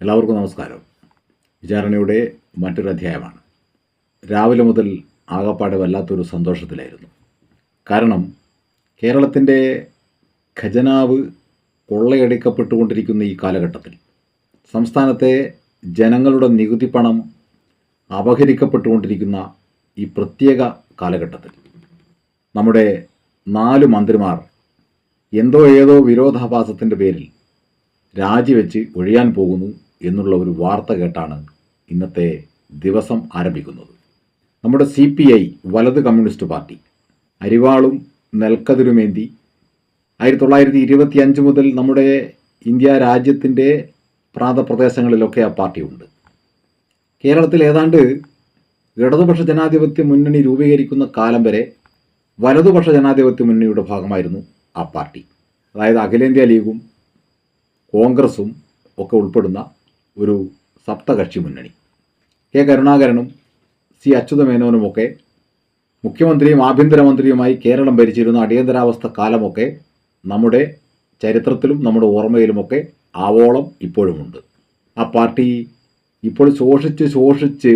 എല്ലാവർക്കും നമസ്കാരം. വിചാരണയുടെ മറ്റൊരു അധ്യായമാണ്. രാവിലെ മുതൽ ആകപ്പാടെ വല്ലാത്തൊരു സന്തോഷത്തിലായിരുന്നു. കാരണം കേരളത്തിന്റെ ഖജനാവ് കൊള്ളയടിക്കപ്പെട്ടുകൊണ്ടിരിക്കുന്ന ഈ കാലഘട്ടത്തിൽ സംസ്ഥാനത്തെ ജനങ്ങളുടെ നികുതി പണം അപഹരിക്കപ്പെട്ടുകൊണ്ടിരിക്കുന്ന ഈ പ്രത്യേക കാലഘട്ടത്തിൽ നമ്മുടെ നാല് മന്ത്രിമാർ എന്തോ ഏതോ വിരോധാഭാസത്തിന്റെ പേരിൽ രാജിവെച്ച് ഒഴിയാൻ പോകുന്നു എന്നുള്ള ഒരു വാർത്ത കേട്ടാണ് ഇന്നത്തെ ദിവസം ആരംഭിക്കുന്നത്. നമ്മുടെ സി പി ഐ വലത് കമ്മ്യൂണിസ്റ്റ് പാർട്ടി അരിവാളും നെൽക്കതിരുമേന്തി ആയിരത്തി തൊള്ളായിരത്തി ഇരുപത്തി അഞ്ച് മുതൽ നമ്മുടെ ഇന്ത്യ രാജ്യത്തിന്റെ പ്രാന്തപ്രദേശങ്ങളിലൊക്കെ ആ പാർട്ടിയുണ്ട്. കേരളത്തിൽ ഏതാണ്ട് ഇടതുപക്ഷ ജനാധിപത്യ മുന്നണി രൂപീകരിക്കുന്ന കാലം വരെ വലതുപക്ഷ ജനാധിപത്യ മുന്നണിയുടെ ഭാഗമായിരുന്നു ആ പാർട്ടി. അതായത് അഖിലേന്ത്യാ ലീഗും കോൺഗ്രസും ഒക്കെ ഉൾപ്പെടുന്ന ഒരു സപ്തകക്ഷി മുന്നണി. കെ കരുണാകരനും സി അച്യുതമേനോനുമൊക്കെ മുഖ്യമന്ത്രിയും ആഭ്യന്തരമന്ത്രിയുമായി കേരളം ഭരിച്ചിരുന്ന അടിയന്തരാവസ്ഥ കാലമൊക്കെ നമ്മുടെ ചരിത്രത്തിലും നമ്മുടെ ഓർമ്മയിലുമൊക്കെ ആവോളം ഇപ്പോഴുമുണ്ട്. ആ പാർട്ടി ഇപ്പോൾ ശോഷിച്ച് ശോഷിച്ച്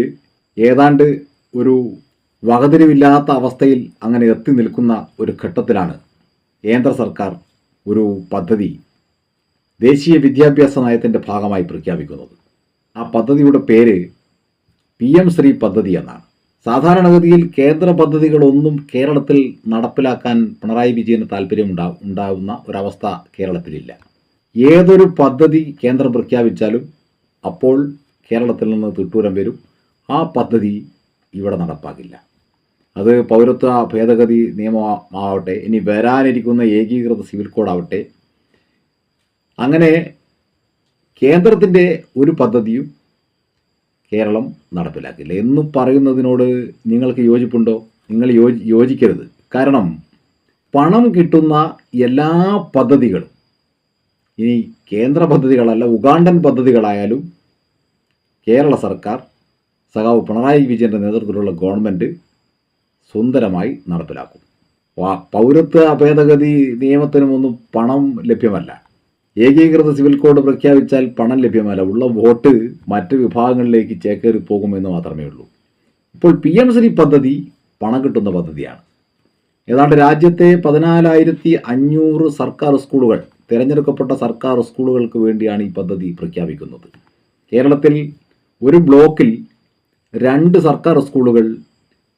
ഏതാണ്ട് ഒരു വകതിരിവില്ലാത്ത അവസ്ഥയിൽ അങ്ങനെ എത്തി നിൽക്കുന്ന ഒരു ഘട്ടത്തിലാണ് കേന്ദ്ര സർക്കാർ ഒരു പദ്ധതി ദേശീയ വിദ്യാഭ്യാസ നയത്തിന്റെ ഭാഗമായി പ്രഖ്യാപിക്കുന്നത്. ആ പദ്ധതിയുടെ പേര് പി എം ശ്രീ പദ്ധതി എന്നാണ്. സാധാരണഗതിയിൽ കേന്ദ്ര പദ്ധതികളൊന്നും കേരളത്തിൽ നടപ്പിലാക്കാൻ പിണറായി വിജയന് താല്പര്യം ഉണ്ടാ ഉണ്ടാകുന്ന ഒരവസ്ഥ കേരളത്തിലില്ല. ഏതൊരു പദ്ധതി കേന്ദ്രം പ്രഖ്യാപിച്ചാലും അപ്പോൾ കേരളത്തിൽ നിന്ന് തിട്ടൂരം വരും. ആ പദ്ധതി ഇവിടെ നടപ്പാക്കില്ല അത് പൗരത്വ ഭേദഗതി നിയമമാവട്ടെ ഇനി വരാനിരിക്കുന്ന ഏകീകൃത സിവിൽ കോഡാവട്ടെ അങ്ങനെ കേന്ദ്രത്തിന്റെ ഒരു പദ്ധതിയും കേരളം നടപ്പിലാക്കില്ല എന്ന് പറയുന്നതിനോട് നിങ്ങൾക്ക് യോജിപ്പുണ്ടോ? നിങ്ങൾ യോജി യോജിക്കരുത്. കാരണം പണം കിട്ടുന്ന എല്ലാ പദ്ധതികളും ഇനി കേന്ദ്ര പദ്ധതികളല്ല ഉഗാണ്ടൻ പദ്ധതികളായാലും കേരള സർക്കാർ സഖാവ് പിണറായി വിജയന്റെ നേതൃത്വത്തിലുള്ള ഗവൺമെന്റ് സുന്ദരമായി നടപ്പിലാക്കും. പൗരത്വ ഭേദഗതി നിയമത്തിനുമൊന്നും പണം ലഭ്യമല്ല. ഏകീകൃത സിവിൽ കോഡ് പ്രഖ്യാപിച്ചാൽ പണം ലഭ്യമല്ല. ഉള്ള വോട്ട് മറ്റ് വിഭാഗങ്ങളിലേക്ക് ചേക്കേറി പോകുമെന്ന് മാത്രമേ ഉള്ളൂ. ഇപ്പോൾ പി എം ശ്രീ പദ്ധതി പണം കിട്ടുന്ന പദ്ധതിയാണ്. ഏതാണ്ട് രാജ്യത്തെ പതിനാലായിരത്തി അഞ്ഞൂറ് സർക്കാർ സ്കൂളുകൾ തിരഞ്ഞെടുക്കപ്പെട്ട സർക്കാർ സ്കൂളുകൾക്ക് വേണ്ടിയാണ് ഈ പദ്ധതി പ്രഖ്യാപിക്കുന്നത്. കേരളത്തിൽ ഒരു ബ്ലോക്കിൽ രണ്ട് സർക്കാർ സ്കൂളുകൾ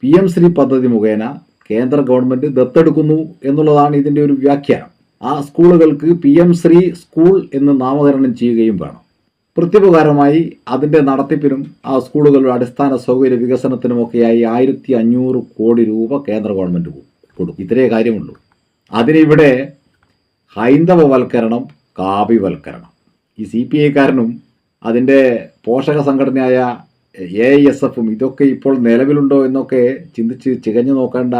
പി എം ശ്രീ പദ്ധതി മുഖേന കേന്ദ്ര ഗവൺമെന്റ് ദത്തെടുക്കുന്നു എന്നുള്ളതാണ് ഇതിന്റെ ഒരു വ്യാഖ്യാനം. ആ സ്കൂളുകൾക്ക് പി എം ശ്രീ സ്കൂൾ എന്ന് നാമകരണം ചെയ്യുകയും വേണം. പ്രത്യുപകാരമായി അതിന്റെ നടത്തിപ്പിനും ആ സ്കൂളുകളുടെ അടിസ്ഥാന സൗകര്യ വികസനത്തിനുമൊക്കെയായി ആയിരത്തി അഞ്ഞൂറ് കോടി രൂപ കേന്ദ്ര ഗവൺമെന്റ് കൊടുക്കും. ഇത്രയേ കാര്യമുള്ളൂ. അതിനിവിടെ ഹൈന്ദവവൽക്കരണം കാവ്യവൽക്കരണം. ഈ സി പി ഐക്കാരനും അതിന്റെ പോഷക സംഘടനയായ എ ഐ എസ് എഫും ഇതൊക്കെ ഇപ്പോൾ നിലവിലുണ്ടോ എന്നൊക്കെ ചിന്തിച്ച് ചികഞ്ഞു നോക്കേണ്ട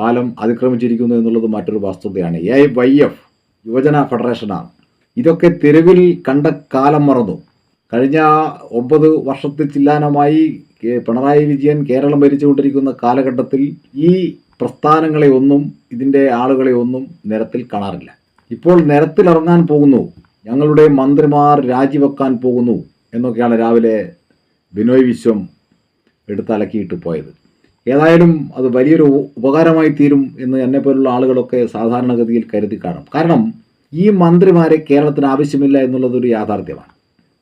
കാലം അതിക്രമിച്ചിരിക്കുന്നു എന്നുള്ളത് മറ്റൊരു വസ്തുതയാണ്. എ വൈ എഫ് യുവജന ഫെഡറേഷനാണ് ഇതൊക്കെ തെരുവിൽ കണ്ട കാലം മറന്നു. കഴിഞ്ഞ ഒമ്പത് വർഷത്തിൽ ചില്ലാനമായി പിണറായി വിജയൻ കേരളം ഭരിച്ചുകൊണ്ടിരിക്കുന്ന കാലഘട്ടത്തിൽ ഈ പ്രസ്ഥാനങ്ങളെ ഒന്നും ഇതിന്റെ ആളുകളെ ഒന്നും നിരത്തിൽ കാണാറില്ല. ഇപ്പോൾ നിരത്തിലിറങ്ങാൻ പോകുന്നു. ഞങ്ങളുടെ മന്ത്രിമാർ രാജിവെക്കാൻ പോകുന്നു എന്നൊക്കെയാണ് രാവിലെ ബിനോയ് വിശ്വം എടുത്തലക്കിയിട്ട് പോയത്. ഏതായാലും അത് വലിയൊരു ഉപകാരമായി തീരും എന്ന് എന്നെപ്പോലുള്ള ആളുകളൊക്കെ സാധാരണഗതിയിൽ കരുതി കാണും. കാരണം ഈ മന്ത്രിമാരെ കേരളത്തിന് ആവശ്യമില്ല എന്നുള്ളതൊരു യാഥാർത്ഥ്യമാണ്.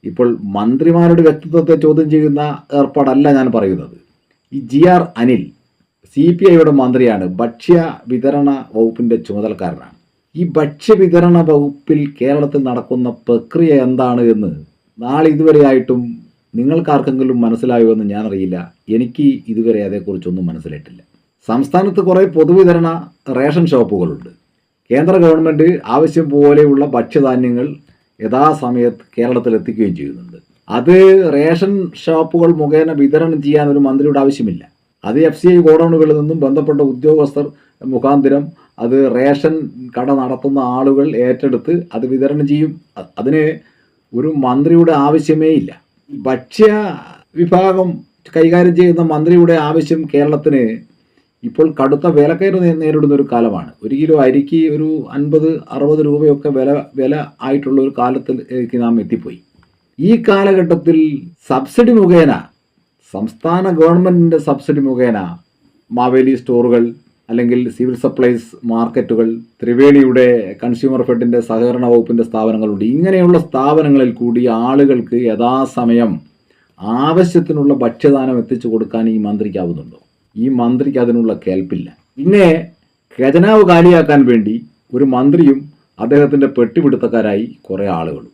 ഇപ്പോൾ മന്ത്രിമാരുടെ വ്യക്തിത്വത്തെ ചോദ്യം ചെയ്യുന്ന ഏർപ്പാടല്ല ഞാൻ പറയുന്നത്. ഈ G R Anil C P ഐയുടെ മന്ത്രിയാണ്. ഭക്ഷ്യ വിതരണ വകുപ്പിന്റെ ചുമതലക്കാരനാണ്. ഈ ഭക്ഷ്യ വിതരണ വകുപ്പിൽ കേരളത്തിൽ നടക്കുന്ന പ്രക്രിയ എന്താണ് എന്ന് നാളെ ഇതുവരെയായിട്ടും നിങ്ങൾക്കാർക്കെങ്കിലും മനസ്സിലായോ എന്ന് ഞാനറിയില്ല. എനിക്ക് ഇതുവരെ അതേക്കുറിച്ചൊന്നും മനസ്സിലായിട്ടില്ല സംസ്ഥാനത്ത് കുറേ പൊതുവിതരണ റേഷൻ ഷോപ്പുകളുണ്ട്. കേന്ദ്ര ഗവൺമെന്റ് ആവശ്യം പോലെയുള്ള ഭക്ഷ്യധാന്യങ്ങൾ യഥാസമയത്ത് കേരളത്തിൽ എത്തിക്കുകയും ചെയ്യുന്നുണ്ട്. അത് റേഷൻ ഷോപ്പുകൾ മുഖേന വിതരണം ചെയ്യാൻ ഒരു മന്ത്രിയുടെ ആവശ്യമില്ല. അത് എഫ് സി ഐ ഗോഡൗണുകളിൽ നിന്നും ബന്ധപ്പെട്ട ഉദ്യോഗസ്ഥർ മുഖാന്തരം അത് റേഷൻ കട നടത്തുന്ന ആളുകൾ ഏറ്റെടുത്ത് അത് വിതരണം ചെയ്യും. അതിന് ഒരു മന്ത്രിയുടെ ആവശ്യമേ ഇല്ല. ഭക്ഷ്യ വിഭാഗം കൈകാര്യം ചെയ്യുന്ന മന്ത്രിയുടെ ആവശ്യം കേരളത്തിന് ഇപ്പോൾ കടുത്ത വിലക്കയറ് നേരിടുന്ന ഒരു കാലമാണ്. ഒരു കിലോ അരിക്ക് ഒരു അൻപത് അറുപത് രൂപയൊക്കെ വില വില ആയിട്ടുള്ള ഒരു കാലത്തിലേക്ക് നാം എത്തിപ്പോയി. ഈ കാലഘട്ടത്തിൽ സബ്സിഡി മുഖേന സംസ്ഥാന ഗവൺമെന്റിന്റെ സബ്സിഡി മുഖേന മാവേലി സ്റ്റോറുകൾ അല്ലെങ്കിൽ സിവിൽ സപ്ലൈസ് മാർക്കറ്റുകൾ ത്രിവേണിയുടെ കൺസ്യൂമർ ഫെഡിന്റെ സഹകരണ വകുപ്പിന്റെ സ്ഥാപനങ്ങളുണ്ട്. ഇങ്ങനെയുള്ള സ്ഥാപനങ്ങളിൽ കൂടി ആളുകൾക്ക് യഥാസമയം ആവശ്യത്തിനുള്ള ഭക്ഷ്യദാനം എത്തിച്ചു കൊടുക്കാൻ ഈ മന്ത്രിക്കാവുന്നുണ്ടോ? ഈ മന്ത്രിക്ക് അതിനുള്ള കേൾപ്പില്ല. പിന്നെ ഖജനാവ് കാലിയാക്കാൻ വേണ്ടി ഒരു മന്ത്രിയും അദ്ദേഹത്തിന്റെ പെട്ടിപിടുത്തക്കാരായി കുറേ ആളുകളും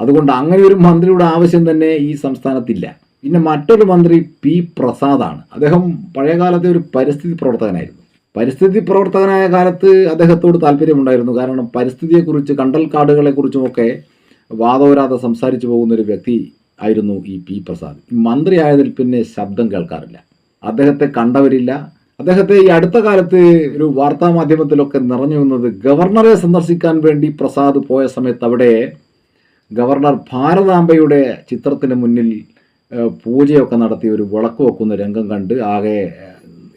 അതുകൊണ്ട് അങ്ങനെ ഒരു മന്ത്രിയുടെ ആവശ്യം തന്നെ ഈ സംസ്ഥാനത്തില്ല. പിന്നെ മറ്റൊരു മന്ത്രി പി പ്രസാദാണ്. അദ്ദേഹം പഴയകാലത്തെ ഒരു പരിസ്ഥിതി പ്രവർത്തകനായിരുന്നു. പരിസ്ഥിതി പ്രവർത്തകനായ കാലത്ത് അദ്ദേഹത്തോട് താല്പര്യമുണ്ടായിരുന്നു. കാരണം പരിസ്ഥിതിയെക്കുറിച്ച് കണ്ടൽ കാടുകളെക്കുറിച്ചുമൊക്കെ വാദോരാതെ സംസാരിച്ചു പോകുന്ന ഒരു വ്യക്തി ആയിരുന്നു ഈ പി പ്രസാദ്. മന്ത്രിയായതിൽ പിന്നെ ശബ്ദം കേൾക്കാറില്ല. അദ്ദേഹത്തെ കണ്ടവരില്ല. അദ്ദേഹത്തെ ഈ അടുത്ത കാലത്ത് ഒരു വാർത്താ മാധ്യമത്തിലൊക്കെ നിറഞ്ഞു വന്നത് ഗവർണറെ സന്ദർശിക്കാൻ വേണ്ടി പ്രസാദ് പോയ സമയത്ത് അവിടെ ഗവർണർ ഭാരതാംബയുടെ ചിത്രത്തിന് മുന്നിൽ പൂജയൊക്കെ നടത്തി ഒരു വിളക്ക് വെക്കുന്ന രംഗം കണ്ട് ആകെ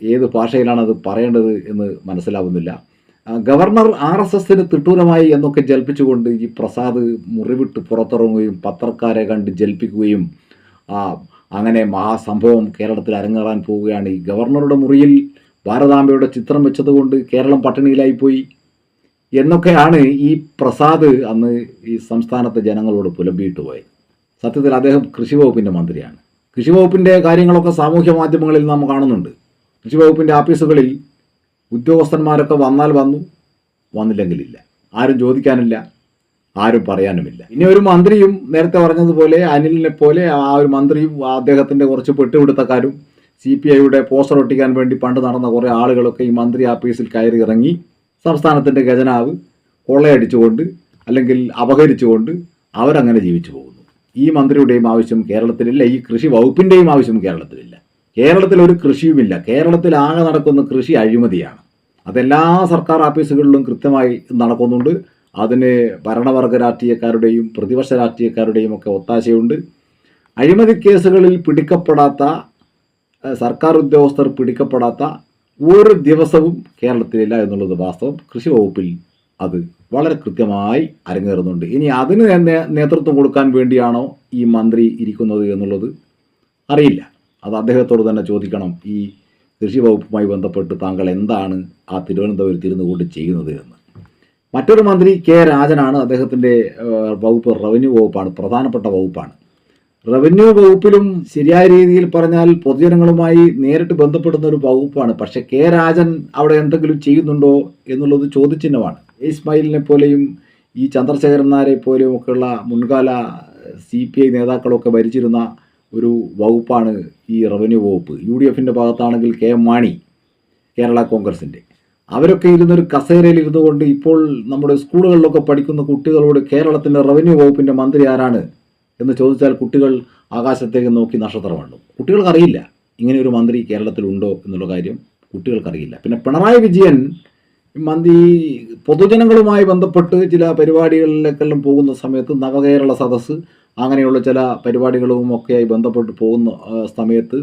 ഏത് ഭാഷയിലാണ് അത് പറയേണ്ടത് എന്ന് മനസ്സിലാവുന്നില്ല. ഗവർണർ ആർ എസ് എസിന് തിട്ടൂരമായി എന്നൊക്കെ ജൽപ്പിച്ചുകൊണ്ട് ഈ പ്രസാദ് മുറിവിട്ട് പുറത്തിറങ്ങുകയും പത്രക്കാരെ കണ്ട് ജൽപ്പിക്കുകയും അങ്ങനെ മഹാസംഭവം കേരളത്തിൽ അരങ്ങേറാൻ പോവുകയാണ്. ഈ ഗവർണറുടെ മുറിയിൽ ഭാരതാംബയുടെ ചിത്രം വെച്ചതുകൊണ്ട് കേരളം പട്ടിണിയിലായിപ്പോയി. എന്നൊക്കെയാണ് ഈ പ്രസാദ് അന്ന് ഈ സംസ്ഥാനത്തെ ജനങ്ങളോട് പുലമ്പിയിട്ട് പോയത്. സത്യത്തിൽ അദ്ദേഹം കൃഷി വകുപ്പിന്റെ മന്ത്രിയാണ്. കൃഷി വകുപ്പിന്റെ കാര്യങ്ങളൊക്കെ സാമൂഹ്യ മാധ്യമങ്ങളിൽ നാം കാണുന്നുണ്ട്. കൃഷി വകുപ്പിന്റെ ഓഫീസുകളിൽ ഉദ്യോഗസ്ഥന്മാരൊക്കെ വന്നാൽ വന്നു വന്നില്ലെങ്കിലില്ല. ആരും ചോദിക്കാനില്ല ആരും പറയാനുമില്ല. ഇനി ഒരു മന്ത്രിയും നേരത്തെ പറഞ്ഞതുപോലെ അനിലിനെ പോലെ ആ ഒരു മന്ത്രിയും അദ്ദേഹത്തിന്റെ കുറച്ച് പെട്ടുപിടുത്തക്കാരും സി പി ഐയുടെ പോസ്റ്റർ ഒട്ടിക്കാൻ വേണ്ടി പണ്ട് നടന്ന കുറേ ആളുകളൊക്കെ ഈ മന്ത്രി ആഫീസിൽ കയറി ഇറങ്ങി സംസ്ഥാനത്തിന്റെ ഖജനാവ് കൊള്ളയടിച്ചുകൊണ്ട് അല്ലെങ്കിൽ അപഹരിച്ചുകൊണ്ട് അവരങ്ങനെ ജീവിച്ചു പോകുന്നു. ഈ മന്ത്രിയുടെയും ആവശ്യം കേരളത്തിലില്ല ഈ കൃഷി വകുപ്പിന്റെയും ആവശ്യം കേരളത്തിലില്ല. കേരളത്തിൽ ഒരു കൃഷിയുമില്ല. കേരളത്തിൽ ആകെ നടക്കുന്ന കൃഷി അഴിമതിയാണ്. അതെല്ലാ സർക്കാർ ഓഫീസുകളിലും കൃത്യമായി നടക്കുന്നുണ്ട്. അതിന് ഭരണവർഗ രാഷ്ട്രീയക്കാരുടെയും പ്രതിപക്ഷ രാഷ്ട്രീയക്കാരുടെയും ഒക്കെ ഒത്താശയുണ്ട്. അഴിമതി കേസുകളിൽ പിടിക്കപ്പെടാത്ത സർക്കാർ ഉദ്യോഗസ്ഥർ പിടിക്കപ്പെടാത്ത ഒരു ദിവസവും കേരളത്തിലില്ല എന്നുള്ളത് വാസ്തവം. കൃഷി വകുപ്പിൽ അത് വളരെ കൃത്യമായി അരങ്ങേറുന്നുണ്ട്. ഇനി അതിന് നേതൃത്വം കൊടുക്കാൻ വേണ്ടിയാണോ ഈ മന്ത്രി ഇരിക്കുന്നത് എന്നുള്ളത് അറിയില്ല. അത് അദ്ദേഹത്തോട് തന്നെ ചോദിക്കണം ഈ കൃഷി വകുപ്പുമായി ബന്ധപ്പെട്ട് താങ്കൾ എന്താണ് ആ തിരുവനന്തപുരത്ത് ഇരുന്ന് കൊണ്ട് ചെയ്യുന്നത് എന്ന്. മറ്റൊരു മന്ത്രി കെ രാജനാണ് അദ്ദേഹത്തിന്റെ വകുപ്പ് റവന്യൂ വകുപ്പാണ് പ്രധാനപ്പെട്ട വകുപ്പാണ്. റവന്യൂ വകുപ്പിലും ശരിയായ രീതിയിൽ പറഞ്ഞാൽ പൊതുജനങ്ങളുമായി നേരിട്ട് ബന്ധപ്പെടുന്ന ഒരു വകുപ്പാണ്. പക്ഷേ കെ രാജൻ അവിടെ എന്തെങ്കിലും ചെയ്യുന്നുണ്ടോ എന്നുള്ളത് ചോദ്യചിഹ്നമാണ്. ഇസ്മായിലിനെ പോലെയും ഈ ചന്ദ്രശേഖരൻ നായരെ പോലെയും ഒക്കെയുള്ള മുൻകാല സി പി ഐ നേതാക്കളൊക്കെ ഭരിച്ചിരുന്ന ഒരു വകുപ്പാണ് ഈ റവന്യൂ വകുപ്പ്. യു ഡി എഫിന്റെ ഭാഗത്താണെങ്കിൽ കെ എം മാണി കേരള കോൺഗ്രസിന്റെ അവരൊക്കെ ഇരുന്നൊരു കസേരയിൽ ഇരുന്നു കൊണ്ട് ഇപ്പോൾ നമ്മുടെ സ്കൂളുകളിലൊക്കെ പഠിക്കുന്ന കുട്ടികളോട് കേരളത്തിന്റെ റവന്യൂ വകുപ്പിന്റെ മന്ത്രി ആരാണ് എന്ന് ചോദിച്ചാൽ കുട്ടികൾ ആകാശത്തേക്ക് നോക്കി നക്ഷത്രമാണ്. കുട്ടികൾക്കറിയില്ല ഇങ്ങനെ ഒരു മന്ത്രി കേരളത്തിലുണ്ടോ എന്നുള്ള കാര്യം കുട്ടികൾക്കറിയില്ല. പിന്നെ പിണറായി വിജയൻ മന്ത്രി പൊതുജനങ്ങളുമായി ബന്ധപ്പെട്ട് ചില പരിപാടികളിലേക്കെല്ലാം പോകുന്ന സമയത്ത് നവകേരള സദസ്സ് അങ്ങനെയുള്ള ചില പരിപാടികളും ഒക്കെയായി ബന്ധപ്പെട്ട് പോകുന്ന സമയത്ത്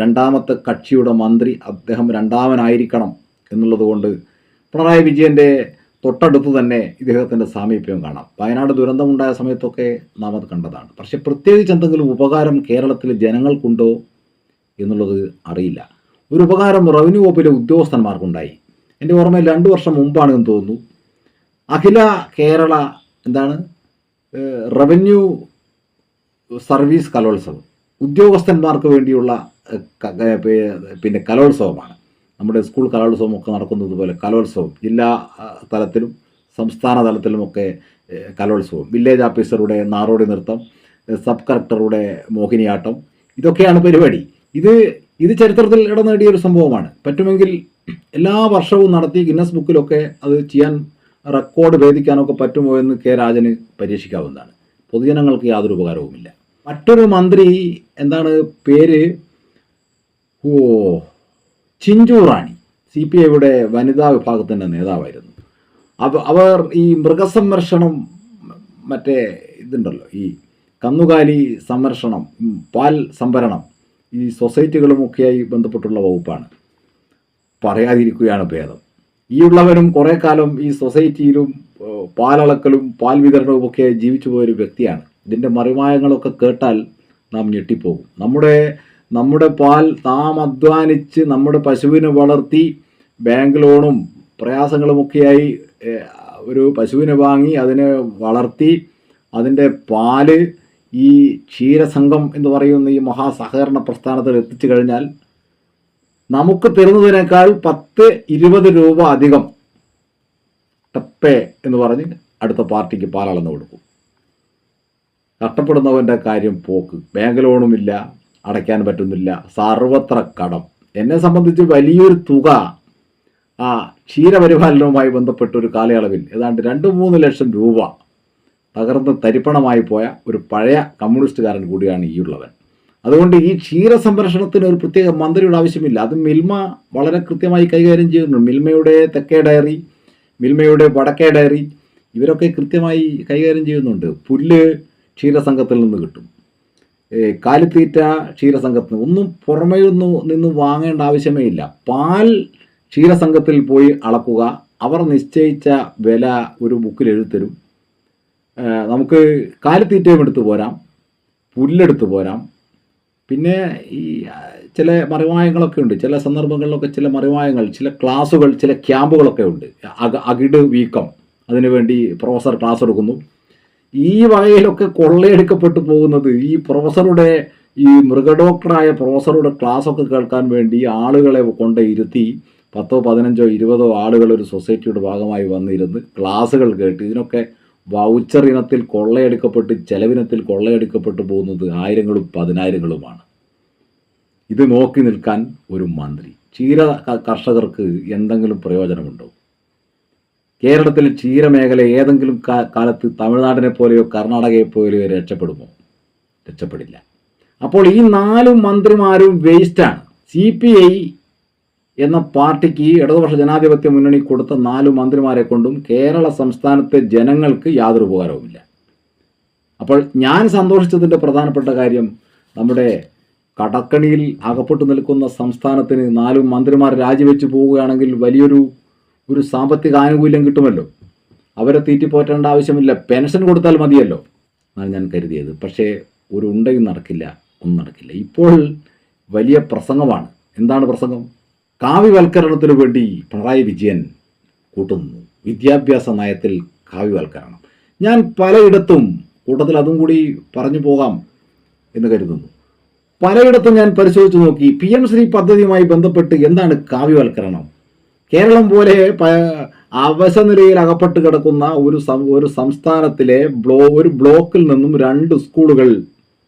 രണ്ടാമത്തെ കക്ഷിയുടെ മന്ത്രി അദ്ദേഹം രണ്ടാമനായിരിക്കണം എന്നുള്ളത് കൊണ്ട് പിണറായി വിജയന്റെ തൊട്ടടുത്ത് തന്നെ ഇദ്ദേഹത്തിന്റെ സാമീപ്യം കാണാം. വയനാട് ദുരന്തമുണ്ടായ സമയത്തൊക്കെ നാം അത് കണ്ടതാണ്. പക്ഷെ പ്രത്യേകിച്ച് എന്തെങ്കിലും ഉപകാരം കേരളത്തിലെ ജനങ്ങൾക്കുണ്ടോ എന്നുള്ളത് അറിയില്ല. ഒരു ഉപകാരം റവന്യൂ വകുപ്പിലെ ഉദ്യോഗസ്ഥന്മാർക്കുണ്ടായി. എന്റെ ഓർമ്മയിൽ രണ്ട് വർഷം മുമ്പാണ് എന്ന് തോന്നുന്നു. അഖില കേരള എന്താണ്? റവന്യൂ സർവീസ് കലോത്സവം. ഉദ്യോഗസ്ഥന്മാർക്ക് വേണ്ടിയുള്ള പിന്നെ കലോത്സവമാണ്. നമ്മുടെ സ്കൂൾ കലോത്സവം ഒക്കെ നടക്കുന്നത് പോലെ കലോത്സവം. ജില്ലാ തലത്തിലും സംസ്ഥാന തലത്തിലുമൊക്കെ കലോത്സവം. വില്ലേജ് ഓഫീസറുടെ നാറോടി നൃത്തം സബ് കളക്ടറുടെ മോഹിനിയാട്ടം. ഇതൊക്കെയാണ് പരിപാടി. ഇത് ഇത് ചരിത്രത്തിൽ ഇടം നേടിയൊരു സംഭവമാണ്. പറ്റുമെങ്കിൽ എല്ലാ വർഷവും നടത്തി ഗിന്നസ് ബുക്കിലൊക്കെ അത് ചെയ്യാൻ റെക്കോർഡ് ഭേദിക്കാനൊക്കെ പറ്റുമോ എന്ന് കെ രാജന് പരീക്ഷിക്കാവുന്നതാണ്. പൊതുജനങ്ങൾക്ക് യാതൊരു ഉപകാരവുമില്ല. മറ്റൊരു മന്ത്രി എന്താണ് പേര്? ഓ ചിഞ്ചു റാണി. സി പി ഐയുടെ വനിതാ വിഭാഗത്തിന്റെ നേതാവായിരുന്നു. അവ അവർ ഈ മൃഗസംരക്ഷണം മറ്റേ ഇതുണ്ടല്ലോ ഈ കന്നുകാലി സംരക്ഷണം പാൽ സംഭരണം ഈ സൊസൈറ്റികളുമൊക്കെയായി ബന്ധപ്പെട്ടുള്ള വകുപ്പാണ്. പറയാതിരിക്കുകയാണ് ഭേദം. ഈ ഉള്ളവരും കുറേ കാലം ഈ സൊസൈറ്റിയിലും പാലളക്കലും പാൽ വിതരണവും ഒക്കെ ജീവിച്ചു പോയൊരു വ്യക്തിയാണ്. ഇതിന്റെ മറിമായങ്ങളൊക്കെ കേട്ടാൽ നാം ഞെട്ടിപ്പോകും. നമ്മുടെ നമ്മുടെ പാൽ നാം അധ്വാനിച്ച് നമ്മുടെ പശുവിനെ വളർത്തി ബാങ്ക് ലോണും പ്രയാസങ്ങളുമൊക്കെയായി ഒരു പശുവിനെ വാങ്ങി അതിനെ വളർത്തി അതിന്റെ പാൽ ഈ ക്ഷീരസംഘം എന്ന് പറയുന്ന ഈ മഹാസഹകരണ പ്രസ്ഥാനത്തിൽ എത്തിച്ചു കഴിഞ്ഞാൽ നമുക്ക് തരുന്നതിനേക്കാൾ പത്ത് ഇരുപത് രൂപ അധികം ടപ്പേ എന്ന് പറഞ്ഞ് അടുത്ത പാർട്ടിക്ക് പാലളന്ന് കൊടുക്കും. കഷ്ടപ്പെടുന്നവന്റെ കാര്യം പോക്ക്. ബാങ്ക് ലോണുമില്ല അടയ്ക്കാൻ പറ്റുന്നില്ല. സർവത്ര കടം. എന്നെ സംബന്ധിച്ച് വലിയൊരു തുക ആ ക്ഷീരപരിപാലനവുമായി ബന്ധപ്പെട്ട ഒരു കാലയളവിൽ ഏതാണ്ട് രണ്ട് മൂന്ന് ലക്ഷം രൂപ തകർന്ന് തരിപ്പണമായി പോയ ഒരു പഴയ കമ്മ്യൂണിസ്റ്റുകാരൻ കൂടിയാണ് ഈ ഉള്ളവൻ അതുകൊണ്ട് ഈ ക്ഷീര സംരക്ഷണത്തിന് ഒരു പ്രത്യേക മന്ത്രിയുടെ ആവശ്യമില്ല. അത് മിൽമ വളരെ കൃത്യമായി കൈകാര്യം ചെയ്യുന്നു മിൽമയുടെ തെക്കേ ഡയറി മിൽമയുടെ വടക്കേ ഡയറി ഇവരൊക്കെ കൃത്യമായി കൈകാര്യം ചെയ്യുന്നുണ്ട്. പുല്ല് ക്ഷീരസംഘത്തിൽ നിന്ന് കിട്ടും. കാലിത്തീറ്റ ക്ഷീരസംഘത്തിന് ഒന്നും പുറമേ നിന്ന് വാങ്ങേണ്ട ആവശ്യമേ ഇല്ല. പാൽ ക്ഷീരസംഘത്തിൽ പോയി അളക്കുക. അവർ നിശ്ചയിച്ച വില ഒരു ബുക്കിൽ എഴുതിത്തരും. നമുക്ക് കാലിത്തീറ്റയും എടുത്തു പോരാം. പുല്ലെടുത്തു പോരാം. പിന്നെ ഈ ചില മറിവായങ്ങളൊക്കെ ഉണ്ട്. ചില സന്ദർഭങ്ങളിലൊക്കെ ചില മറിവായങ്ങൾ ചില ക്ലാസ്സുകൾ ചില ക്യാമ്പുകളൊക്കെ ഉണ്ട്. അക അകിട് വീക്കം. അതിനുവേണ്ടി പ്രൊഫസർ ക്ലാസ് എടുക്കുന്നു. ഈ വകയിലൊക്കെ കൊള്ളയെടുക്കപ്പെട്ടു പോകുന്നത് ഈ പ്രൊഫസറുടെ ഈ മൃഗഡോക്ടറായ പ്രൊഫസറുടെ ക്ലാസ്സൊക്കെ കേൾക്കാൻ വേണ്ടി ആളുകളെ കൊണ്ട് ഇരുത്തി പത്തോ പതിനഞ്ചോ ഇരുപതോ ആളുകൾ ഒരു സൊസൈറ്റിയുടെ ഭാഗമായി വന്നിരുന്ന് ക്ലാസ്സുകൾ കേട്ട് ഇതിനൊക്കെ വൗച്ചർ ഇനത്തിൽ കൊള്ളയെടുക്കപ്പെട്ട് ചെലവിനത്തിൽ കൊള്ളയെടുക്കപ്പെട്ടു പോകുന്നത് ആയിരങ്ങളും പതിനായിരങ്ങളുമാണ്. ഇത് നോക്കി നിൽക്കാൻ ഒരു മന്ത്രി. ക്ഷീര കർഷകർക്ക് എന്തെങ്കിലും പ്രയോജനമുണ്ടോ? കേരളത്തിലെ ക്ഷീരമേഖല ഏതെങ്കിലും കാ- കാലത്ത് തമിഴ്നാടിനെ പോലെയോ കർണാടകയെ പോലെയോ രക്ഷപ്പെടുമോ? രക്ഷപ്പെടില്ല. അപ്പോൾ ഈ നാല് മന്ത്രിമാരും വേസ്റ്റാണ് സി പി ഐ എന്ന പാർട്ടിക്ക് ഈ ഇടതുപക്ഷ ജനാധിപത്യ മുന്നണി കൊടുത്ത നാല് മന്ത്രിമാരെ കൊണ്ടും കേരള സംസ്ഥാനത്തെ ജനങ്ങൾക്ക് യാതൊരു ഉപകാരവുമില്ല. അപ്പോൾ ഞാൻ സന്തോഷിച്ചതിന്റെ പ്രധാനപ്പെട്ട കാര്യം നമ്മുടെ കടക്കണിയിൽ അകപ്പെട്ടു നിൽക്കുന്ന സംസ്ഥാനത്തിന് നാല് മന്ത്രിമാർ രാജിവെച്ച് പോവുകയാണെങ്കിൽ വലിയൊരു ഒരു സാമ്പത്തിക ആനുകൂല്യം കിട്ടുമല്ലോ. അവരെ തീറ്റിപ്പോറ്റേണ്ട ആവശ്യമില്ല. പെൻഷൻ കൊടുത്താൽ മതിയല്ലോ. എന്നാണ് ഞാൻ കരുതിയത്. പക്ഷേ ഒരു ഉണ്ടയും നടക്കില്ല ഒന്നും നടക്കില്ല. ഇപ്പോൾ വലിയ പ്രസംഗമാണ്. എന്താണ് പ്രസംഗം? കാവ്യവൽക്കരണത്തിന് വേണ്ടി പിണറായി വിജയൻ കൂട്ടുന്നു. വിദ്യാഭ്യാസ നയത്തിൽ കാവ്യവൽക്കരണം. ഞാൻ പലയിടത്തും കൂട്ടത്തിൽ അതും കൂടി പറഞ്ഞു പോകാം എന്ന് കരുതുന്നു. പലയിടത്തും ഞാൻ പരിശോധിച്ച് നോക്കി പി എം ശ്രീ പദ്ധതിയുമായി ബന്ധപ്പെട്ട് എന്താണ് കാവ്യവൽക്കരണം? കേരളം പോലെ അവശനിലയിൽ അകപ്പെട്ട് കിടക്കുന്ന ഒരു ഒരു സംസ്ഥാനത്തിലെ ബ്ലോ ഒരു ബ്ലോക്കിൽ നിന്നും രണ്ട് സ്കൂളുകൾ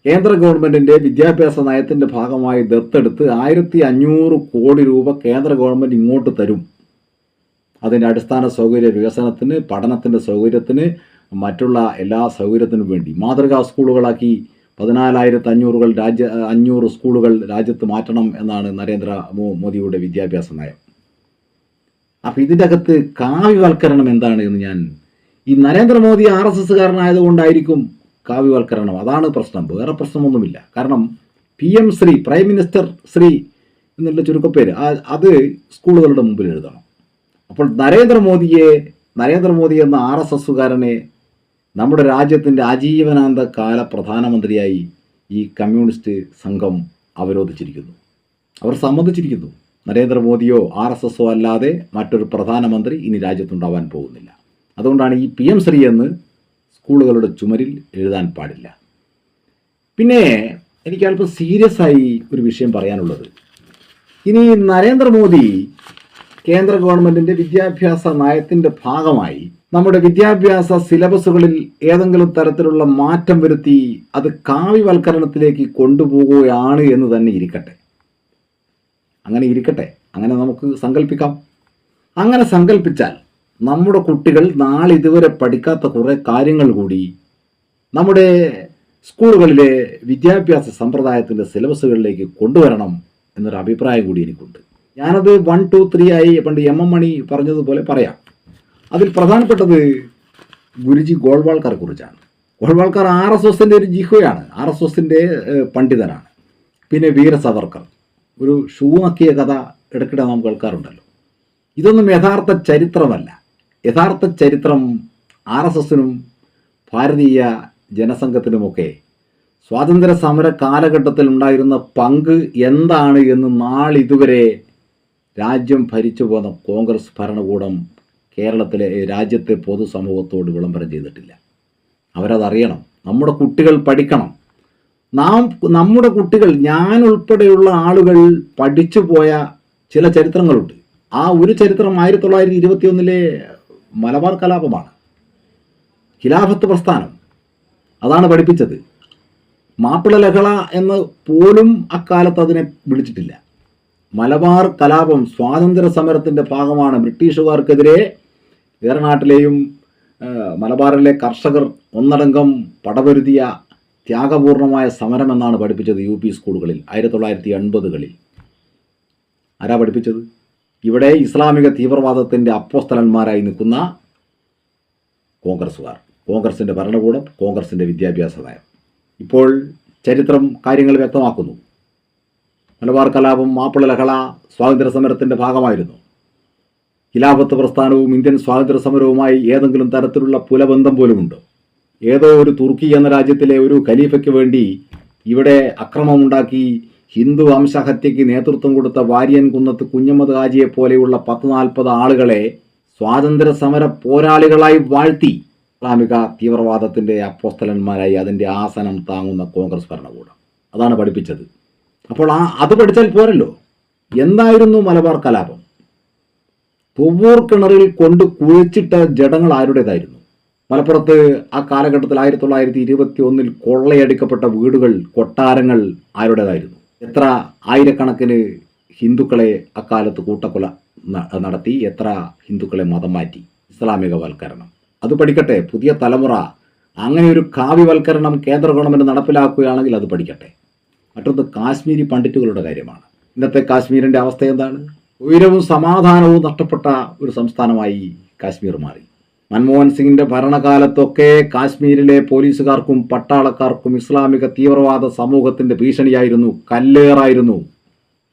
കേന്ദ്ര ഗവൺമെന്റിന്റെ വിദ്യാഭ്യാസ നയത്തിന്റെ ഭാഗമായി ദത്തെടുത്ത് ആയിരത്തി അഞ്ഞൂറ് കോടി രൂപ കേന്ദ്ര ഗവൺമെന്റ് ഇങ്ങോട്ട് തരും. അതിന്റെ അടിസ്ഥാന സൗകര്യ വികസനത്തിന് പഠനത്തിന്റെ സൗകര്യത്തിന് മറ്റുള്ള എല്ലാ സൗകര്യത്തിനും വേണ്ടി. മാതൃകാ സ്കൂളുകളാക്കി പതിനാലായിരത്തി അഞ്ഞൂറുകൾ രാജ്യ അഞ്ഞൂറ് സ്കൂളുകൾ രാജ്യത്ത് മാറ്റണം എന്നാണ് നരേന്ദ്ര മോദിയുടെ വിദ്യാഭ്യാസ നയം. അപ്പം ഇതിന്റെ അകത്ത് കാവ്യവൽക്കരണം എന്താണ് എന്ന് ഞാൻ ഈ നരേന്ദ്രമോദി ആർ എസ് എസ്സുകാരനായതുകൊണ്ടായിരിക്കും കാവ്യവൽക്കരണം. അതാണ് പ്രശ്നം. വേറെ പ്രശ്നമൊന്നുമില്ല. കാരണം P M Shri prime minister Shri എന്നുള്ള ചുരുക്കപ്പേര് അത് സ്കൂളുകളുടെ മുമ്പിൽ എഴുതണം. അപ്പോൾ നരേന്ദ്രമോദിയെ നരേന്ദ്രമോദി എന്ന ആർ എസ് എസ്സുകാരനെ നമ്മുടെ രാജ്യത്തിന്റെ ആജീവനാന്ത കാല പ്രധാനമന്ത്രിയായി ഈ കമ്മ്യൂണിസ്റ്റ് സംഘം അവരോധിച്ചിരിക്കുന്നു. അവർ സമ്മതിച്ചിരിക്കുന്നു. നരേന്ദ്രമോദിയോ ആർ എസ് എസോ അല്ലാതെ മറ്റൊരു പ്രധാനമന്ത്രി ഇനി രാജ്യത്തുണ്ടാവാൻ പോകുന്നില്ല. അതുകൊണ്ടാണ് ഈ പി എം ശ്രീ എന്ന് സ്കൂളുകളുടെ ചുമരിൽ എഴുതാൻ പാടില്ല. പിന്നെ എനിക്ക് സീരിയസ് ആയി ഒരു വിഷയം പറയാനുള്ളത്. ഇനി നരേന്ദ്രമോദി കേന്ദ്ര ഗവൺമെന്റിന്റെ വിദ്യാഭ്യാസ നയത്തിന്റെ ഭാഗമായി നമ്മുടെ വിദ്യാഭ്യാസ സിലബസുകളിൽ ഏതെങ്കിലും തരത്തിലുള്ള മാറ്റം വരുത്തി അത് കാവ്യവൽക്കരണത്തിലേക്ക് കൊണ്ടുപോവുകയാണ് എന്ന് തന്നെ ഇരിക്കട്ടെ. അങ്ങനെ ഇരിക്കട്ടെ. അങ്ങനെ നമുക്ക് സങ്കല്പിക്കാം അങ്ങനെ സങ്കല്പിച്ചാൽ നമ്മുടെ കുട്ടികൾ നാളെ ഇതുവരെ പഠിക്കാത്ത കുറേ കാര്യങ്ങൾ കൂടി നമ്മുടെ സ്കൂളുകളിലെ വിദ്യാഭ്യാസ സമ്പ്രദായത്തിന്റെ സിലബസുകളിലേക്ക് കൊണ്ടുവരണം എന്നൊരു അഭിപ്രായം കൂടി എനിക്കുണ്ട്. ഞാനത് വൺ ടു ത്രീ ആയി പണ്ട് എം എം മണി പറഞ്ഞതുപോലെ പറയാം. അതിൽ പ്രധാനപ്പെട്ടത് ഗുരുജി ഗോൾവാൾക്കറെ കുറിച്ചാണ്. ഗോൾവാൾക്കർ ആർ എസ് എസിന്റെ ഒരു ജിഹോയാണ് ആർ എസ് എസിന്റെ പണ്ഡിതനാണ്. പിന്നെ വീര സവർക്കർ ഒരു ഷൂ നക്കിയ കഥ ഇടയ്ക്കിടെ നാം കേൾക്കാറുണ്ടല്ലോ. ഇതൊന്നും യഥാർത്ഥ ചരിത്രമല്ല. യഥാർത്ഥ ചരിത്രം ആർ എസ് എസിനും ഭാരതീയ ജനസംഘത്തിനുമൊക്കെ സ്വാതന്ത്ര്യ സമര കാലഘട്ടത്തിൽ ഉണ്ടായിരുന്ന പങ്ക് എന്താണ് എന്ന് നാളിതുവരെ രാജ്യം ഭരിച്ചു പോന്ന കോൺഗ്രസ് ഭരണകൂടം കേരളത്തിലെ രാജ്യത്തെ പൊതുസമൂഹത്തോട് വിളംബരം ചെയ്തിട്ടില്ല. അവരതറിയണം. നമ്മുടെ കുട്ടികൾ പഠിക്കണം. നാം നമ്മുടെ കുട്ടികൾ ഞാൻ ഉൾപ്പെടെയുള്ള ആളുകൾ പഠിച്ചു പോയ ചില ചരിത്രങ്ങളുണ്ട്. ആ ഒരു ചരിത്രം ആയിരത്തി തൊള്ളായിരത്തി ഇരുപത്തി ഒന്നിലെ മലബാർ കലാപമാണ്. ഖിലാഫത്ത് പ്രസ്ഥാനം. അതാണ് പഠിപ്പിച്ചത്. മാപ്പിള ലഹള എന്ന് പോലും അക്കാലത്ത് അതിനെ വിളിച്ചിട്ടില്ല. മലബാർ കലാപം സ്വാതന്ത്ര്യ സമരത്തിന്റെ ഭാഗമാണ്. ബ്രിട്ടീഷുകാർക്കെതിരെ ഏറനാട്ടിലെയും ആ, മലബാറിലെ കർഷകർ ഒന്നടങ്കം പടപൊരുതിയ ത്യാഗപൂർണമായ സമരം എന്നാണ് പഠിപ്പിച്ചത് യു പി സ്കൂളുകളിൽ ആയിരത്തി തൊള്ളായിരത്തി എൺപതുകളിൽ. ആരാ പഠിപ്പിച്ചത്? ഇവിടെ ഇസ്ലാമിക തീവ്രവാദത്തിന്റെ അപ്പോസ്തലന്മാരായി നിൽക്കുന്ന കോൺഗ്രസ്സുകാർ. കോൺഗ്രസിന്റെ ഭരണകൂടം കോൺഗ്രസിന്റെ വിദ്യാഭ്യാസ നയം. ഇപ്പോൾ ചരിത്രം കാര്യങ്ങൾ വ്യക്തമാക്കുന്നു. മലബാർ കലാപം മാപ്പിള ലഹള സ്വാതന്ത്ര്യ സമരത്തിന്റെ ഭാഗമായിരുന്നു. ഖിലാഫത്ത് പ്രസ്ഥാനവും ഇന്ത്യൻ സ്വാതന്ത്ര്യ സമരവുമായി ഏതെങ്കിലും തരത്തിലുള്ള പുലബന്ധം പോലുമുണ്ട്. ഏതോ ഒരു തുർക്കി എന്ന രാജ്യത്തിലെ ഒരു ഖലീഫയ്ക്ക് വേണ്ടി ഇവിടെ അക്രമമുണ്ടാക്കി ഹിന്ദു വംശഹത്യയ്ക്ക് നേതൃത്വം കൊടുത്ത വാര്യൻ കുന്നത്ത് കുഞ്ഞമ്മദ് ഹാജിയെ പോലെയുള്ള പത്ത് നാൽപ്പത് ആളുകളെ സ്വാതന്ത്ര്യ സമര പോരാളികളായി വാഴ്ത്തി ഇസ്ലാമിക തീവ്രവാദത്തിന്റെ അപ്പോസ്തലന്മാരായി അതിന്റെ ആസനം താങ്ങുന്ന കോൺഗ്രസ് ഭരണകൂടം. അതാണ് പഠിപ്പിച്ചത്. അപ്പോൾ ആ അത് പഠിച്ചാൽ പോരല്ലോ. എന്തായിരുന്നു മലബാർ കലാപം? തുവ്വൂർ കിണറിൽ കൊണ്ട് കുഴിച്ചിട്ട ജഡങ്ങൾ ആരുടേതായിരുന്നു? മലപ്പുറത്ത് ആ കാലഘട്ടത്തിൽ ആയിരത്തി തൊള്ളായിരത്തി ഇരുപത്തി ഒന്നിൽ കൊള്ളയടിക്കപ്പെട്ട വീടുകൾ കൊട്ടാരങ്ങൾ ആരുടേതായിരുന്നു? എത്ര ആയിരക്കണക്കിന് ഹിന്ദുക്കളെ അക്കാലത്ത് കൂട്ടക്കൊല നടത്തി എത്ര ഹിന്ദുക്കളെ മതം മാറ്റി ഇസ്ലാമികവൽക്കരണം. അത് പഠിക്കട്ടെ പുതിയ തലമുറ അങ്ങനെ ഒരു കാവ്യവൽക്കരണം കേന്ദ്ര ഗവൺമെന്റ് നടപ്പിലാക്കുകയാണെങ്കിൽ അത് പഠിക്കട്ടെ. മറ്റൊന്ന് കാശ്മീരി പണ്ഡിറ്റുകളുടെ കാര്യമാണ്. ഇന്നത്തെ കാശ്മീരിന്റെ അവസ്ഥ എന്താണ്? ഉയരവും സമാധാനവും നഷ്ടപ്പെട്ട ഒരു സംസ്ഥാനമായി കാശ്മീർ മാറി. മൻമോഹൻ സിംഗിന്റെ ഭരണകാലത്തൊക്കെ കാശ്മീരിലെ പോലീസുകാർക്കും പട്ടാളക്കാർക്കും ഇസ്ലാമിക തീവ്രവാദ സമൂഹത്തിന്റെ ഭീഷണിയായിരുന്നു കല്ലേറായിരുന്നു.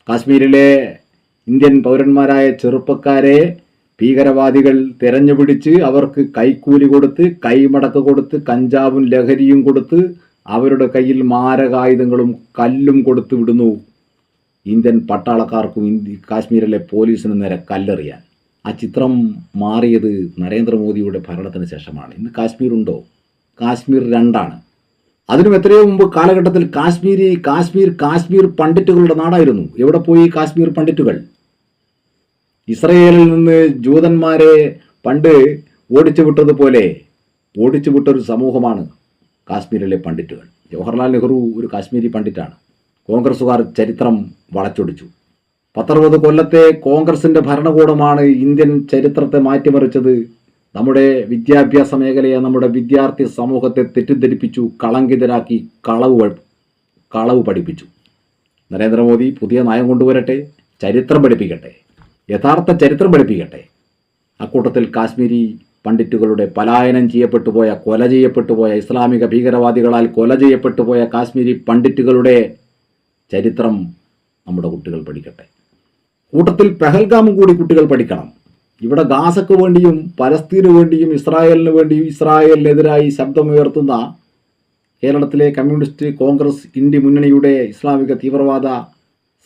കാശ്മീരിലെ ഇന്ത്യൻ പൗരന്മാരായ ചെറുപ്പക്കാരെ ഭീകരവാദികൾ തെരഞ്ഞുപിടിച്ച് അവർക്ക് കൈക്കൂലി കൊടുത്ത് കൈമടക്ക് കൊടുത്ത് കഞ്ചാവും ലഹരിയും കൊടുത്ത് അവരുടെ കയ്യിൽ മാരകായുധങ്ങളും കല്ലും കൊടുത്തു വിടുന്നു. ഇന്ത്യൻ പട്ടാളക്കാർക്കും കാശ്മീരിലെ പോലീസിന് നേരെ കല്ലെറിയാൻ. ആ ചിത്രം മാറിയത് നരേന്ദ്രമോദിയുടെ ഭരണത്തിന് ശേഷമാണ്. ഇന്ന് കാശ്മീർ ഉണ്ടോ? കാശ്മീർ രണ്ടാണ്. അതിനും എത്രയോ മുമ്പ് കാലഘട്ടത്തിൽ കാശ്മീരി കാശ്മീർ കാശ്മീർ പണ്ഡിറ്റുകളുടെ നാടായിരുന്നു. എവിടെ പോയി കാശ്മീർ പണ്ഡിറ്റുകൾ? ഇസ്രയേലിൽ നിന്ന് ജൂതന്മാരെ പണ്ട് ഓടിച്ചു വിട്ടതുപോലെ ഓടിച്ചു വിട്ടൊരു സമൂഹമാണ് കാശ്മീരിലെ പണ്ഡിറ്റുകൾ. ജവഹർലാൽ നെഹ്റു ഒരു കാശ്മീരി പണ്ഡിറ്റാണ്. കോൺഗ്രസ്സുകാർ ചരിത്രം വളച്ചൊടിച്ചു. പത്തറുപത് കൊല്ലത്തെ കോൺഗ്രസിന്റെ ഭരണകൂടമാണ് ഇന്ത്യൻ ചരിത്രത്തെ മാറ്റിമറിച്ചത്. നമ്മുടെ വിദ്യാഭ്യാസ മേഖലയെ നമ്മുടെ വിദ്യാർത്ഥി സമൂഹത്തെ തെറ്റിദ്ധരിപ്പിച്ചു കളങ്കിതരാക്കി കളവ് കളവ് പഠിപ്പിച്ചു. നരേന്ദ്രമോദി പുതിയ നയം കൊണ്ടുവരട്ടെ ചരിത്രം പഠിപ്പിക്കട്ടെ യഥാർത്ഥ ചരിത്രം പഠിപ്പിക്കട്ടെ. അക്കൂട്ടത്തിൽ കാശ്മീരി പണ്ഡിറ്റുകളുടെ പലായനം ചെയ്യപ്പെട്ടു പോയ കൊല ചെയ്യപ്പെട്ടു പോയ ഇസ്ലാമിക ഭീകരവാദികളാൽ കൊല ചെയ്യപ്പെട്ടു പോയ കാശ്മീരി പണ്ഡിറ്റുകളുടെ ചരിത്രം നമ്മുടെ കുട്ടികൾ പഠിക്കട്ടെ. കൂട്ടത്തിൽ പെഹൽഗാമും കൂടി കുട്ടികൾ പഠിക്കണം. ഇവിടെ ഗാസക്ക് വേണ്ടിയും പലസ്തീന് വേണ്ടിയും ഇസ്രായേലിന് വേണ്ടിയും ഇസ്രായേലിനെതിരായി ശബ്ദമുയർത്തുന്ന കേരളത്തിലെ കമ്മ്യൂണിസ്റ്റ് കോൺഗ്രസ് ഇന്ത്യ മുന്നണിയുടെ ഇസ്ലാമിക തീവ്രവാദ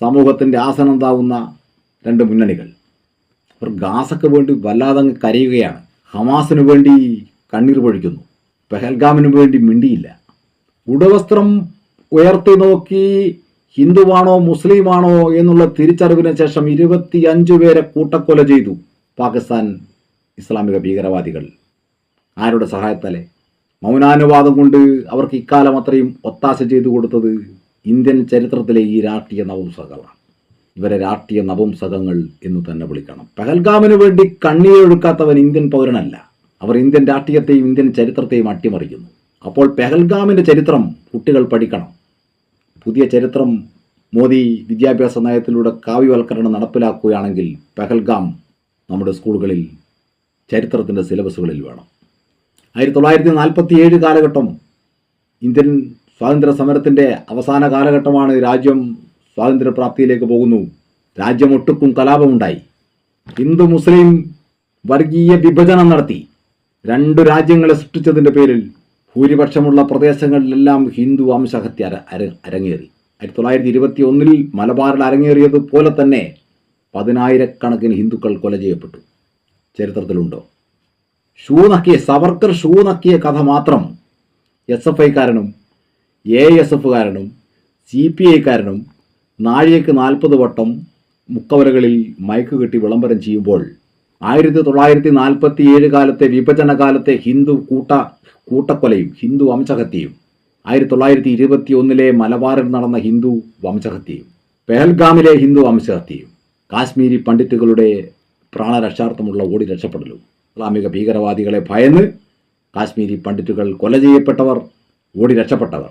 സമൂഹത്തിന്റെ ആസനന്താവുന്ന രണ്ട് മുന്നണികൾ. അവർ ഗാസക്ക് വേണ്ടി വല്ലാതെ കരയുകയാണ്. ഹമാസിനു വേണ്ടി കണ്ണീർ പൊഴിക്കുന്നു. പെഹൽഗാമിനു വേണ്ടി മിണ്ടിയില്ല. ഉടവസ്ത്രം ഉയർത്തി നോക്കി ഹിന്ദുവാണോ മുസ്ലിമാണോ എന്നുള്ള തിരിച്ചറിവിന് ശേഷം ഇരുപത്തിയഞ്ചു പേരെ കൂട്ടക്കൊല ചെയ്തു പാകിസ്ഥാൻ ഇസ്ലാമിക ഭീകരവാദികൾ. ആരുടെ സഹായത്താലെ? മൗനാനുവാദം കൊണ്ട് അവർക്ക് ഇക്കാലം അത്രയും ഒത്താശ ചെയ്തു കൊടുത്തത് ഇന്ത്യൻ ചരിത്രത്തിലെ ഈ രാഷ്ട്രീയ നവംസകളാണ് ഇവരെ രാഷ്ട്രീയ നപുംസകങ്ങൾ എന്ന് തന്നെ വിളിക്കണം. പഹൽഗാമിന് വേണ്ടി കണ്ണീരൊഴുക്കാത്തവൻ ഇന്ത്യൻ പൗരനല്ല. അവർ ഇന്ത്യൻ രാഷ്ട്രീയത്തെയും ഇന്ത്യൻ ചരിത്രത്തെയും അട്ടിമറിക്കുന്നു. അപ്പോൾ പെഹൽഗാമിന്റെ ചരിത്രം കുട്ടികൾ പഠിക്കണം. പുതിയ ചരിത്രം മോദി വിദ്യാഭ്യാസ നയത്തിലൂടെ കാവ്യവൽക്കരണം നടപ്പിലാക്കുകയാണെങ്കിൽ പെഹൽഗാം നമ്മുടെ സ്കൂളുകളിൽ ചരിത്രത്തിന്റെ സിലബസുകളിൽ വേണം. ആയിരത്തി തൊള്ളായിരത്തി നാൽപ്പത്തി ഏഴ് കാലഘട്ടം ഇന്ത്യൻ സ്വാതന്ത്ര്യ സമരത്തിന്റെ അവസാന കാലഘട്ടമാണ് രാജ്യം സ്വാതന്ത്ര്യപ്രാപ്തിയിലേക്ക് പോകുന്നു. രാജ്യം ഒട്ടുക്കും കലാപമുണ്ടായി. ഹിന്ദു മുസ്ലിം വർഗീയ വിഭജനം നടത്തി. രണ്ടു രാജ്യങ്ങളെ സൃഷ്ടിച്ചതിന്റെ പേരിൽ ഭൂരിപക്ഷമുള്ള പ്രദേശങ്ങളിലെല്ലാം ഹിന്ദു വംശഹത്യ അര അര അരങ്ങേറി. ആയിരത്തി തൊള്ളായിരത്തി ഇരുപത്തി ഒന്നിൽ മലബാറിൽ അരങ്ങേറിയതുപോലെ തന്നെ പതിനായിരക്കണക്കിന് ഹിന്ദുക്കൾ കൊല ചെയ്യപ്പെട്ടു. ചരിത്രത്തിലുണ്ടോ? ഷൂ നക്കിയ സവർക്കർ ഷൂ നക്കിയ കഥ മാത്രം എസ് എഫ് ഐക്കാരനും എ എസ് എഫുകാരനും സി പി ഐക്കാരനും നാഴികയ്ക്ക് നാൽപ്പത് വട്ടം മുക്കവരകളിൽ മയക്ക് കെട്ടി വിളംബരം ചെയ്യുമ്പോൾ ആയിരത്തി തൊള്ളായിരത്തി നാൽപ്പത്തി ഏഴ് കാലത്തെ വിഭജന കാലത്തെ ഹിന്ദു കൂട്ട കൂട്ടക്കൊലയും ഹിന്ദു വംശഹത്യയും. ആയിരത്തി തൊള്ളായിരത്തി ഇരുപത്തി ഒന്നിലെ മലബാറിൽ നടന്ന ഹിന്ദു വംശഹത്യയും. പെഹൽഗാമിലെ ഹിന്ദു വംശഹത്യയും. കാശ്മീരി പണ്ഡിറ്റുകളുടെ പ്രാണരക്ഷാർത്ഥമുള്ള ഓടി രക്ഷപ്പെടലും. ഇസ്ലാമിക ഭീകരവാദികളെ ഭയന്ന് കാശ്മീരി പണ്ഡിറ്റുകൾ കൊല ചെയ്യപ്പെട്ടവർ ഓടി രക്ഷപ്പെട്ടവർ.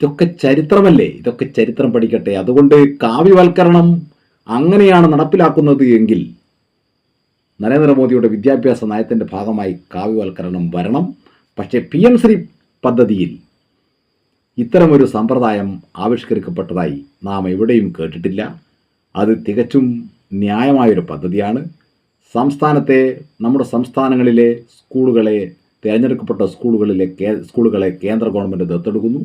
ഇതൊക്കെ ചരിത്രമല്ലേ? ഇതൊക്കെ ചരിത്രം പഠിക്കട്ടെ. അതുകൊണ്ട് കാവ്യവൽക്കരണം അങ്ങനെയാണ് നടപ്പിലാക്കുന്നത് എങ്കിൽ നരേന്ദ്രമോദിയുടെ വിദ്യാഭ്യാസ നയത്തിന്റെ ഭാഗമായി കാവ്യവൽക്കരണം വരണം. പക്ഷേ പി എം ശ്രീ പദ്ധതിയിൽ ഇത്തരമൊരു സമ്പ്രദായം ആവിഷ്കരിക്കപ്പെട്ടതായി നാം എവിടെയും കേട്ടിട്ടില്ല. അത് തികച്ചും ന്യായമായൊരു പദ്ധതിയാണ്. സംസ്ഥാനത്തെ നമ്മുടെ സംസ്ഥാനങ്ങളിലെ സ്കൂളുകളെ തിരഞ്ഞെടുക്കപ്പെട്ട സ്കൂളുകളിലെ സ്കൂളുകളെ കേന്ദ്ര ഗവൺമെന്റ് ദത്തെടുക്കുന്നു.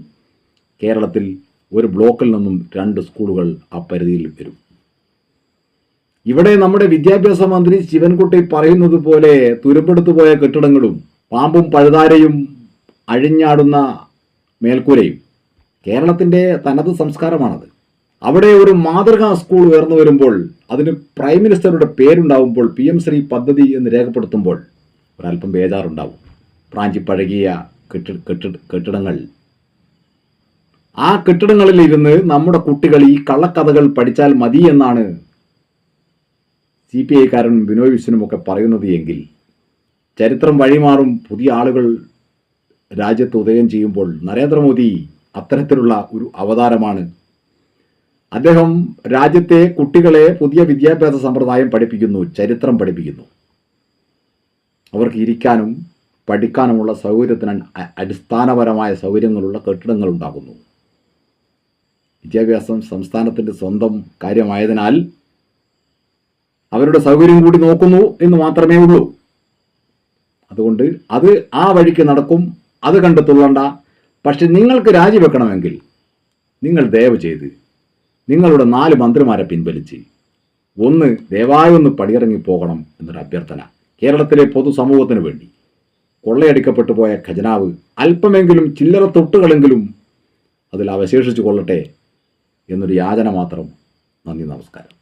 കേരളത്തിൽ ഒരു ബ്ലോക്കിൽ നിന്നും രണ്ട് സ്കൂളുകൾ ആ പരിധിയിൽ വരും. ഇവിടെ നമ്മുടെ വിദ്യാഭ്യാസ മന്ത്രി ശിവൻകുട്ടി പറയുന്നത് പോലെ തുരുമ്പെടുത്തു പോയ കെട്ടിടങ്ങളും പാമ്പും പഴുതാരയും അഴിഞ്ഞാടുന്ന മേൽക്കൂരയും കേരളത്തിന്റെ തനത് സംസ്കാരമാണത്. അവിടെ ഒരു മാതൃകാ സ്കൂൾ ഉയർന്നു വരുമ്പോൾ അതിന് പ്രൈം മിനിസ്റ്ററുടെ പേരുണ്ടാവുമ്പോൾ പി എം ശ്രീ പദ്ധതി എന്ന് രേഖപ്പെടുത്തുമ്പോൾ ഒരല്പം ബേജാറുണ്ടാവും. പ്രാഞ്ചി പഴകിയ കെട്ടി കെട്ടി കെട്ടിടങ്ങൾ. ആ കെട്ടിടങ്ങളിൽ ഇരുന്ന് നമ്മുടെ കുട്ടികൾ ഈ കള്ളക്കഥകൾ പഠിച്ചാൽ മതി എന്നാണ് സി പി ഐക്കാരൻ ബിനോയ് വിശ്വനും ഒക്കെ പറയുന്നത് എങ്കിൽ ചരിത്രം വഴിമാറും പുതിയ ആളുകൾ രാജ്യത്ത് ഉദയം ചെയ്യുമ്പോൾ നരേന്ദ്രമോദി അത്തരത്തിലുള്ള ഒരു അവതാരമാണ്. അദ്ദേഹം രാജ്യത്തെ കുട്ടികളെ പുതിയ വിദ്യാഭ്യാസ സമ്പ്രദായം പഠിപ്പിക്കുന്നു ചരിത്രം പഠിപ്പിക്കുന്നു. അവർക്ക് ഇരിക്കാനും പഠിക്കാനുമുള്ള സൗകര്യത്തിന് അടിസ്ഥാനപരമായ സൗകര്യങ്ങളുള്ള കെട്ടിടങ്ങൾ ഉണ്ടാകുന്നു വിദ്യാഭ്യാസം സംസ്ഥാനത്തിന്റെ സ്വന്തം കാര്യമായതിനാൽ അവരുടെ സൗകര്യം കൂടി നോക്കുന്നു എന്ന് മാത്രമേ ഉള്ളൂ. അതുകൊണ്ട് അത് ആ വഴിക്ക് നടക്കും അത് കണ്ടെത്തുള്ളണ്ട പക്ഷെ നിങ്ങൾക്ക് രാജിവെക്കണമെങ്കിൽ നിങ്ങൾ ദയവ് ചെയ്ത് നിങ്ങളുടെ നാല് മന്ത്രിമാരെ പിൻവലിച്ച് ഒന്ന് ദയവായി ഒന്ന് പടിയിറങ്ങി പോകണം എന്നൊരു അഭ്യർത്ഥന കേരളത്തിലെ പൊതുസമൂഹത്തിന് വേണ്ടി. കൊള്ളയടിക്കപ്പെട്ടു പോയ ഖജനാവ് അല്പമെങ്കിലും ചില്ലറ തൊട്ടുകളെങ്കിലും അതിൽ അവശേഷിച്ചു കൊള്ളട്ടെ എന്നൊരു യാചന മാത്രം നന്ദി നമസ്കാരം.